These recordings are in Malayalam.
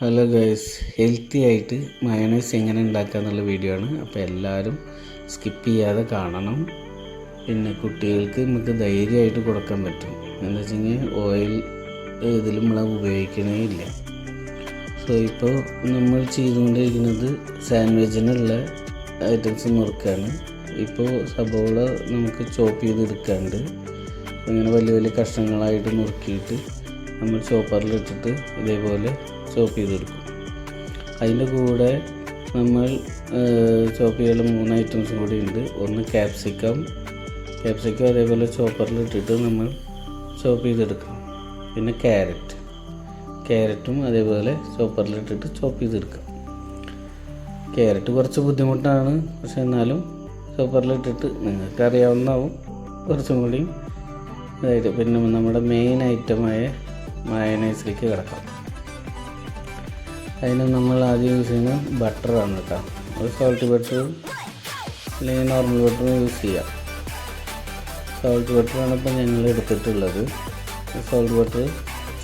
ഹലോ ഗൈസ് ഹെൽത്തി ആയിട്ട് മയണൈസ് എങ്ങനെ ഉണ്ടാക്കുക എന്നുള്ള വീഡിയോ ആണ്. അപ്പോൾ എല്ലാവരും സ്കിപ്പ് ചെയ്യാതെ കാണണം. പിന്നെ കുട്ടികൾക്ക് നമുക്ക് ധൈര്യമായിട്ട് കൊടുക്കാൻ പറ്റും. എന്താ കഴിഞ്ഞാൽ ഓയിൽ ഇതിലും നമ്മൾ ഉപയോഗിക്കണേ ഇല്ല. സോ ഇപ്പോൾ നമ്മൾ ചെയ്തുകൊണ്ടിരിക്കുന്നത് സാൻഡ്വിച്ചിനുള്ള ഐറ്റംസ് മുറുക്കാണ്. ഇപ്പോൾ സബോള നമുക്ക് ചോപ്പ് ചെയ്തെടുക്കാണ്ട്. ഇങ്ങനെ വലിയ വലിയ കഷ്ണങ്ങളായിട്ട് നുറുക്കിയിട്ട് നമ്മൾ ചോപ്പറിലിട്ടിട്ട് ഇതേപോലെ ചോപ്പ് ചെയ്തെടുക്കും. അതിന്റെ കൂടെ നമ്മൾ ചോപ്പ് ചെയ്യാനുള്ള മൂന്ന് ഐറ്റംസ് കൂടി ഉണ്ട്. ഒന്ന് ക്യാപ്സിക്കം. ക്യാപ്സിക്കം അതേപോലെ ചോപ്പറിലിട്ടിട്ട് നമ്മൾ ചോപ്പ് ചെയ്തെടുക്കണം. പിന്നെ ക്യാരറ്റ്. ക്യാരറ്റും അതേപോലെ ചോപ്പറിലിട്ടിട്ട് ചോപ്പ് ചെയ്തെടുക്കാം. ക്യാരറ്റ് കുറച്ച് ബുദ്ധിമുട്ടാണ്. പക്ഷെ എന്നാലും ചോപ്പറിലിട്ടിട്ട് നിങ്ങൾക്ക് അറിയാവുന്നതാവും കുറച്ചും കൂടി അതായത് പിന്നെ നമ്മുടെ മെയിൻ ഐറ്റമായ മയനൈസിലേക്ക് കിടക്കാം. അതിന് നമ്മൾ ആദ്യം യൂസ് ചെയ്യുന്നത് ബട്ടറാണ് കേട്ടോ. ഒരു സോൾട്ട് ബട്ടറും അല്ലെങ്കിൽ നോർമൽ ബട്ടർ യൂസ് ചെയ്യാം. സോൾട്ട് ബട്ടറാണ് ഇപ്പോൾ ഞങ്ങൾ എടുത്തിട്ടുള്ളത്. സോൾട്ട് ബട്ടർ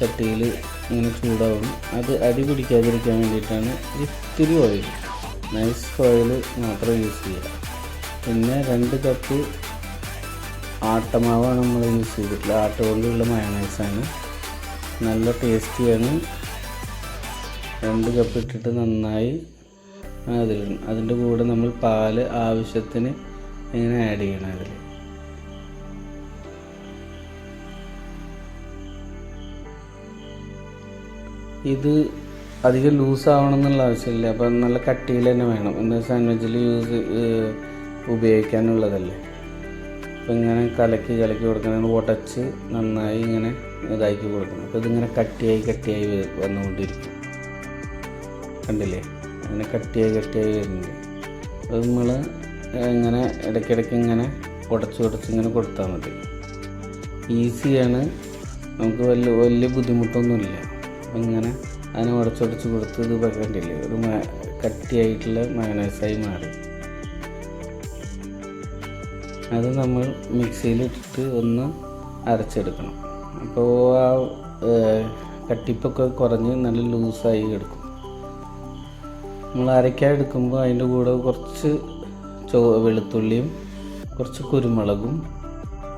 ചട്ടിയിൽ ഇങ്ങനെ ചൂടാവും. അത് അടി പിടിക്കാതിരിക്കാൻ വേണ്ടിയിട്ടാണ് ഇത്തിരി ഓയിൽ നൈസ് ഓയിൽ മാത്രം യൂസ് ചെയ്യുക. പിന്നെ രണ്ട് കപ്പ് ആട്ടമാവാണ് നമ്മൾ യൂസ് ചെയ്തിട്ടുള്ളത്. ആട്ട കൊണ്ടുള്ള മയണൈസാണ് നല്ല ടേസ്റ്റിയാണ്. രണ്ട് കപ്പ് ഇട്ടിട്ട് നന്നായി അതിൽ അതിന്റെ കൂടെ നമ്മൾ പാൽ ആവശ്യത്തിന് ഇങ്ങനെ ആഡ് ചെയ്യണം അതിൽ. ഇത് അധികം ലൂസ് ആവണം എന്നുള്ള ആവശ്യമില്ല. അപ്പം നല്ല കട്ടിയിൽ തന്നെ വേണം. എന്താ സാൻഡ്വിച്ചിൽ യൂസ് ഉപയോഗിക്കാനുള്ളതല്ലേ? അപ്പം ഇങ്ങനെ കലക്കി കലക്കി കൊടുക്കണം. ഉടച്ച് നന്നായി ഇങ്ങനെ ഇതാക്കി കൊടുക്കണം. അപ്പോൾ ഇതിങ്ങനെ കട്ടിയായി കട്ടിയായി വന്നുകൊണ്ടിരിക്കും. കണ്ടില്ലേ? അങ്ങനെ കട്ടിയായി കട്ടിയായി വരുന്നുണ്ട്. അത് നമ്മൾ ഇങ്ങനെ ഇടയ്ക്കിടയ്ക്ക് ഇങ്ങനെ ഉടച്ച് ഉടച്ച് ഇങ്ങനെ കൊടുത്താൽ മതി. ഈസിയാണ്. നമുക്ക് വലിയ വലിയ ബുദ്ധിമുട്ടൊന്നുമില്ല. അപ്പം ഇങ്ങനെ അതിനെ ഉടച്ചുടച്ച് കൊടുത്ത് ഇത് കണ്ടില്ലേ ഒരു കട്ടിയായിട്ടുള്ള മയനൈസായി മാറി. അത് നമ്മൾ മിക്സിയിലിട്ടിട്ട് ഒന്ന് അരച്ചെടുക്കണം. അപ്പോൾ ആ കട്ടിപ്പൊക്കെ കുറഞ്ഞ് നല്ല ലൂസായി എടുക്കും നമ്മൾ അരയ്ക്കാൻ എടുക്കുമ്പോൾ അതിന്റെ കൂടെ കുറച്ച് ചോ വെളുത്തുള്ളിയും കുറച്ച് കുരുമുളകും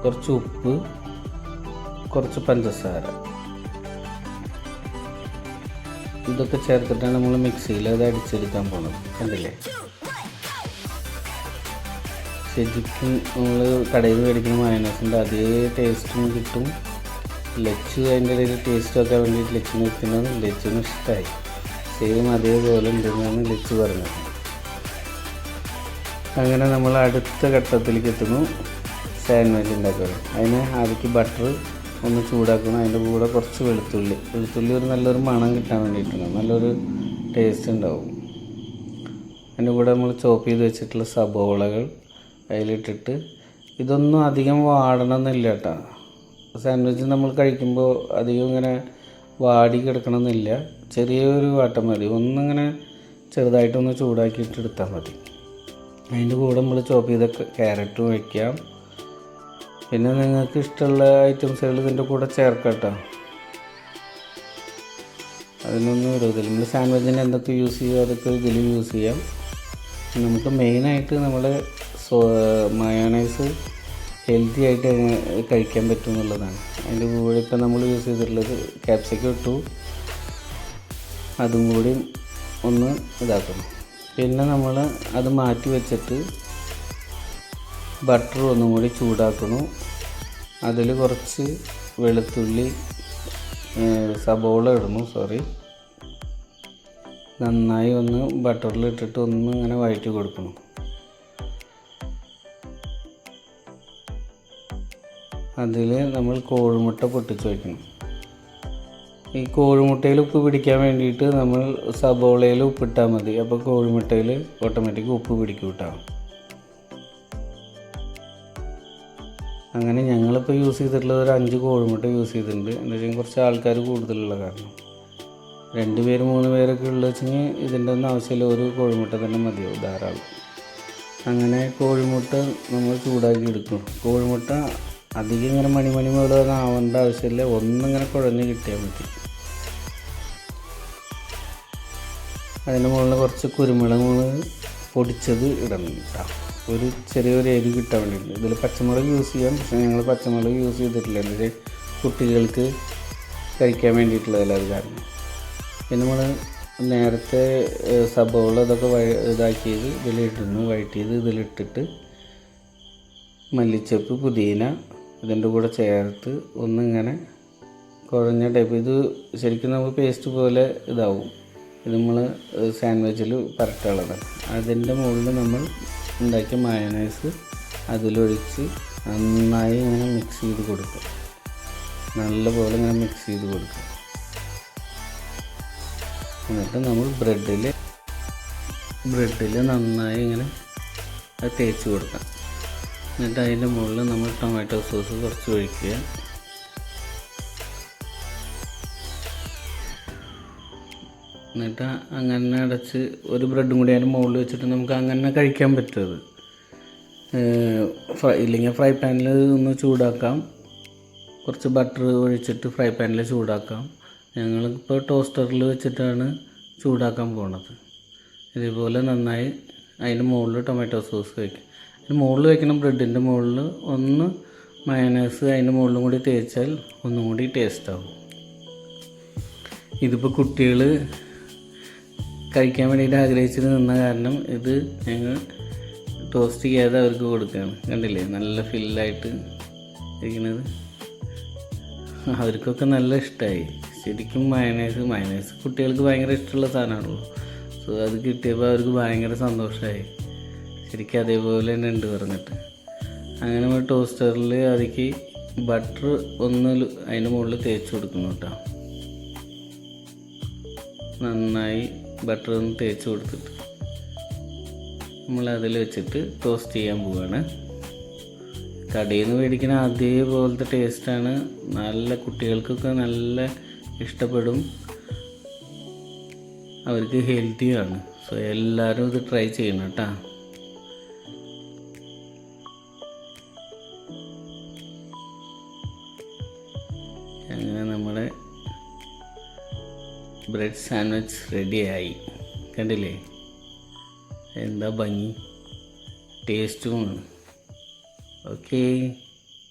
കുറച്ച് ഉപ്പ് കുറച്ച് പഞ്ചസാര. ഇതൊക്കെ ചേർത്തിട്ടാണ് നമ്മൾ മിക്സിയിൽ അത് അടിച്ചെടുക്കാൻ പോകുന്നത് കണ്ടില്ലേ? ശരിക്കും നമ്മൾ കടയിൽ നിന്ന് മേടിക്കുന്ന മയനസിന്റെ അതേ ടേസ്റ്റും കിട്ടും. ലച്ച് അതിന്റെ ഇടയിൽ ടേസ്റ്റ് വെക്കാൻ വേണ്ടിയിട്ട് ലച്ചിന് വെക്കുന്നത് ലച്ചിന് ഇഷ്ടമായി സെയിം അതേപോലെ ഉണ്ടെന്നാണ് ലച്ച് പറഞ്ഞത്. അങ്ങനെ നമ്മൾ അടുത്ത ഘട്ടത്തിലേക്ക് എത്തുന്നു. സാൻഡ്വിച്ച് ഉണ്ടാക്കുക അതിന് ആദ്യക്ക് ബട്ടർ ഒന്ന് ചൂടാക്കണം. അതിന്റെ കൂടെ കുറച്ച് വെളുത്തുള്ളി. വെളുത്തുള്ളി ഒരു നല്ലൊരു മണം കിട്ടാൻ വേണ്ടിയിട്ടാണ്. നല്ലൊരു ടേസ്റ്റ് ഉണ്ടാവും. അതിന്റെ കൂടെ നമ്മൾ ചോപ്പ് ചെയ്ത് വെച്ചിട്ടുള്ള സബോളകൾ അതിലിട്ടിട്ട് ഇതൊന്നും അധികം വാടണമെന്നില്ല കേട്ടോ സാൻഡ്വിച്ച് നമ്മൾ കഴിക്കുമ്പോൾ അധികം ഇങ്ങനെ വാടി കിടക്കണമെന്നില്ല ചെറിയൊരു വാട്ടം മതി. ഒന്നിങ്ങനെ ചെറുതായിട്ടൊന്ന് ചൂടാക്കിയിട്ട് എടുത്താൽ മതി. അതിന്റെ കൂടെ നമ്മൾ ചോപ്പ് ചെയ്ത ക്യാരറ്റും വയ്ക്കാം പിന്നെ നിങ്ങൾക്ക് ഇഷ്ടമുള്ള ഐറ്റംസുകൾ ഇതിന്റെ കൂടെ ചേർക്കട്ടോ കേട്ടോ അതിനൊന്നും വിരോധമില്ല. നമ്മൾ സാൻഡ്വിച്ചിന് എന്തൊക്കെ യൂസ് ചെയ്യുക അതൊക്കെ ഇതിൽ യൂസ് ചെയ്യാം. നമുക്ക് മെയിനായിട്ട് നമ്മുടെ സോ മയോണൈസ് ഹെൽത്തി ആയിട്ട് കഴിക്കാൻ പറ്റും എന്നുള്ളതാണ്. അതിന്റെ കൂടെ ഇപ്പം നമ്മൾ യൂസ് ചെയ്തിട്ടുള്ളത് ക്യാപ്സിക്കം ഇട്ടു. അതും കൂടി ഒന്ന് ഇതാക്കണം പിന്നെ നമ്മൾ അത് മാറ്റി വെച്ചിട്ട് ബട്ടർ ഒന്നും കൂടി ചൂടാക്കുന്നു. അതിൽ കുറച്ച് വെളുത്തുള്ളി സബോള ഇടുന്നു സോറി നന്നായി ഒന്ന് ബട്ടറിൽ ഇട്ടിട്ട് ഒന്ന് ഇങ്ങനെ വഴറ്റി കൊടുക്കണം അതിൽ നമ്മൾ കോഴിമുട്ട പൊട്ടിച്ച് വയ്ക്കണം. ഈ കോഴിമുട്ടയിൽ ഉപ്പ് പിടിക്കാൻ വേണ്ടിയിട്ട് നമ്മൾ സബോളയിൽ ഉപ്പിട്ടാൽ മതി. അപ്പോൾ കോഴിമുട്ടയിൽ ഓട്ടോമാറ്റിക് ഉപ്പ് പിടിക്കും കേട്ടോ. അങ്ങനെ ഞങ്ങളിപ്പോൾ യൂസ് ചെയ്തിട്ടുള്ളത് ഒരു അഞ്ച് കോഴിമുട്ട യൂസ് ചെയ്തിട്ടുണ്ട്. എന്താ വെച്ചാൽ കുറച്ച് ആൾക്കാർ കൂടുതലുള്ള കാരണം. രണ്ട് പേര് മൂന്ന് പേരൊക്കെ ഉള്ള വെച്ചെങ്കിൽ ഇതിന്റെ ഒന്നും ആവശ്യമില്ല. ഒരു കോഴിമുട്ട തന്നെ മതിയാവും ധാരാളം. അങ്ങനെ കോഴിമുട്ട നമ്മൾ ചൂടാക്കി എടുക്കും. കോഴിമുട്ട അധികം ഇങ്ങനെ മണിമണി മേളൊന്നും ആവേണ്ട ആവശ്യമില്ല. ഒന്നിങ്ങനെ കുഴഞ്ഞ് കിട്ടിയാൽ മതി. അതിന്റെ മുകളിൽ കുറച്ച് കുരുമുളക് പൊടിച്ചത് ഇടണം കേട്ടോ. ഒരു ചെറിയൊരു എരി കിട്ടാൻ വേണ്ടിയിട്ട്. ഇതിൽ പച്ചമുളക് യൂസ് ചെയ്യാം. പക്ഷേ ഞങ്ങൾ പച്ചമുളക് യൂസ് ചെയ്തിട്ടില്ല. എന്നിട്ട് കുട്ടികൾക്ക് കഴിക്കാൻ വേണ്ടിയിട്ടുള്ളതല്ല അത് കാരണം. പിന്നെ നമ്മൾ നേരത്തെ സബോള ഇതൊക്കെ വഴ ഇതാക്കിയത് ഇതിലിടുന്നു. വഴറ്റിയത് ഇതിലിട്ടിട്ട് മല്ലിച്ചപ്പ് പുതിന ഇതിന്റെ കൂടെ ചേർത്ത് ഒന്നിങ്ങനെ കുഴഞ്ഞ ടൈപ്പ് ഇത് ശരിക്കും നമുക്ക് പേസ്റ്റ് പോലെ ഇതാവും. ഇത് നമ്മൾ സാൻഡ്വിച്ചിൽ പരട്ടുള്ളത് അതിന്റെ മുകളിൽ നമ്മൾ ഉണ്ടാക്കിയ മയണൈസ് അതിലൊഴിച്ച് നന്നായി ഇങ്ങനെ മിക്സ് ചെയ്ത് കൊടുക്കുക. നല്ലപോലെ ഇങ്ങനെ മിക്സ് ചെയ്ത് കൊടുക്കും എന്നിട്ട് നമ്മൾ ബ്രെഡിൽ ബ്രെഡിൽ നന്നായി ഇങ്ങനെ തേച്ച് കൊടുക്കാം എന്നിട്ട് അതിന്റെ മുകളിൽ നമ്മൾ ടൊമാറ്റോ സോസ് കുറച്ച് ഒഴിക്കുക. എന്നിട്ട് അങ്ങനെ അടച്ച് ഒരു ബ്രെഡും കൂടി അതിന്റെ മുകളിൽ വെച്ചിട്ട് നമുക്ക് അങ്ങനെ കഴിക്കാൻ പറ്റുന്നത് ഫ്രൈ ഇല്ലെങ്കിൽ ഫ്രൈ പാനിൽ ഒന്ന് ചൂടാക്കാം. കുറച്ച് ബട്ടർ ഒഴിച്ചിട്ട് ഫ്രൈ പാനിൽ ചൂടാക്കാം. ഞങ്ങളിപ്പോൾ ടോസ്റ്ററിൽ വെച്ചിട്ടാണ് ചൂടാക്കാൻ പോണത്. ഇതേപോലെ നന്നായി അതിന്റെ മുകളിൽ ടൊമാറ്റോ സോസ് വയ്ക്കും അതിന് മുകളിൽ വയ്ക്കുന്ന ബ്രെഡിന്റെ മുകളിൽ ഒന്ന് മയനൈസ് അതിന്റെ മുകളിലും കൂടി തേച്ചാൽ ഒന്നും കൂടി ടേസ്റ്റ് ആവും. ഇതിപ്പോൾ കുട്ടികൾ കഴിക്കാൻ വേണ്ടിയിട്ട് ആഗ്രഹിച്ചിട്ട് നിന്ന കാരണം ഇത് ഞങ്ങൾ ടോസ്റ്റ് ചെയ്യാതെ അവർക്ക് കൊടുക്കുകയാണ്. കണ്ടില്ലേ? നല്ല ഫില്ലായിട്ട് ഇരിക്കുന്നത്. അവർക്കൊക്കെ നല്ല ഇഷ്ടമായി ശരിക്കും മയനൈസ് മയനൈസ് കുട്ടികൾക്ക് ഭയങ്കര ഇഷ്ടമുള്ള സാധനമാണല്ലോ. സോ അത് കിട്ടിയപ്പോൾ അവർക്ക് ഭയങ്കര സന്തോഷമായി. ശരിക്കും അതേപോലെ തന്നെ ഉണ്ട് പറഞ്ഞിട്ട്. അങ്ങനെ നമ്മൾ ടോസ്റ്ററിൽ അതിക്ക് ബട്ടർ ഒന്ന് അതിന് മുകളിൽ തേച്ച് കൊടുക്കുന്നു കേട്ടോ നന്നായി ബട്ടർ ഒന്ന് തേച്ച് കൊടുത്തിട്ട് നമ്മൾ അതിൽ വെച്ചിട്ട് ടോസ്റ്റ് ചെയ്യാൻ പോവുകയാണ് കടയിൽ നിന്ന് മേടിക്കുന്ന അതേപോലത്തെ ടേസ്റ്റാണ് നല്ല കുട്ടികൾക്കൊക്കെ നല്ല ഇഷ്ടപ്പെടും. അവർക്ക് ഹെൽത്തിയാണ് സോ എല്ലാവരും ഇത് ട്രൈ ചെയ്യണം കേട്ടോ അങ്ങനെ നമ്മുടെ ബ്രെഡ് സാൻഡ്വിച്ച് റെഡിയായി കണ്ടില്ലേ? എന്താ ഭംഗി? ടേസ്റ്റുമാണ് ഓക്കേ